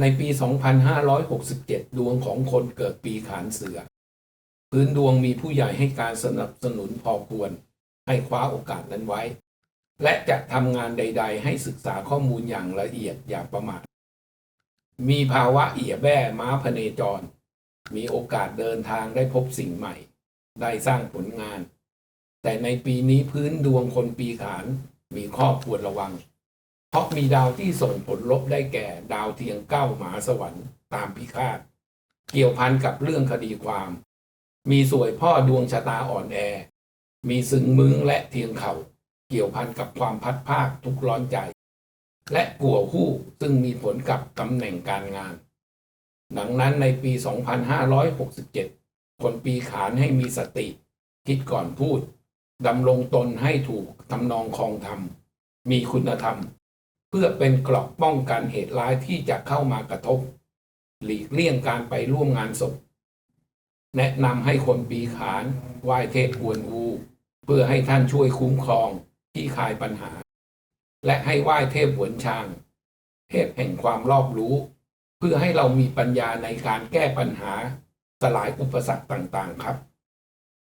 ในปี 2567 ดวงของคนเกิดปีขานเสือ พื้นดวงมีผู้ใหญ่ให้การสนับสนุนพอควร ให้คว้าโอกาสนั้นไว้ และจะทำงานใด ๆ ให้ศึกษาข้อมูลอย่างละเอียดอย่าประมาท มีภาวะเอี่ยแบ้ม้าพเนจร มีโอกาสเดินทางได้พบสิ่งใหม่ ได้สร้างผลงาน แต่ในปีนี้พื้นดวงคนปีขานมีข้อควรระวัง ราะมีดาวที่ส่งผลลบได้แก่ ดาวเทียงเก้าหมาสวรรค์ตามพิฆาต เกี่ยวพันกับเรื่องคดีความ มีสวยพ่อดวงชะตาอ่อนแอ มีซึงมึงและเทียงเขา่าเกี่ยวพันกับความพัดภาคทุกร้อนใจ และกัวหู้ซึ่งมีผลกับตำแหน่งการงาน ดังนั้นในปี 2567 คนปีขานให้มีสติ คิดก่อนพูดดำรงตนให้ถูกทำนองคองธรรม มีคุณธรรม พื่อเป็นกราะป้องกันเหตุร้ายที่จะเข้ามากระทบ หลีกเลี่ยงการไปร่วมงานศพ แนะนำให้คนปีขานไหว้เทพกวนอู เพื่อให้ท่านช่วยคุ้มครองที่คลายปัญหา และให้ไหว้เทพหวนชาง เทพแห่งความรอบรู้ เพื่อให้เรามีปัญญาในการแก้ปัญหาสลายอุปสรรคต่างๆครับ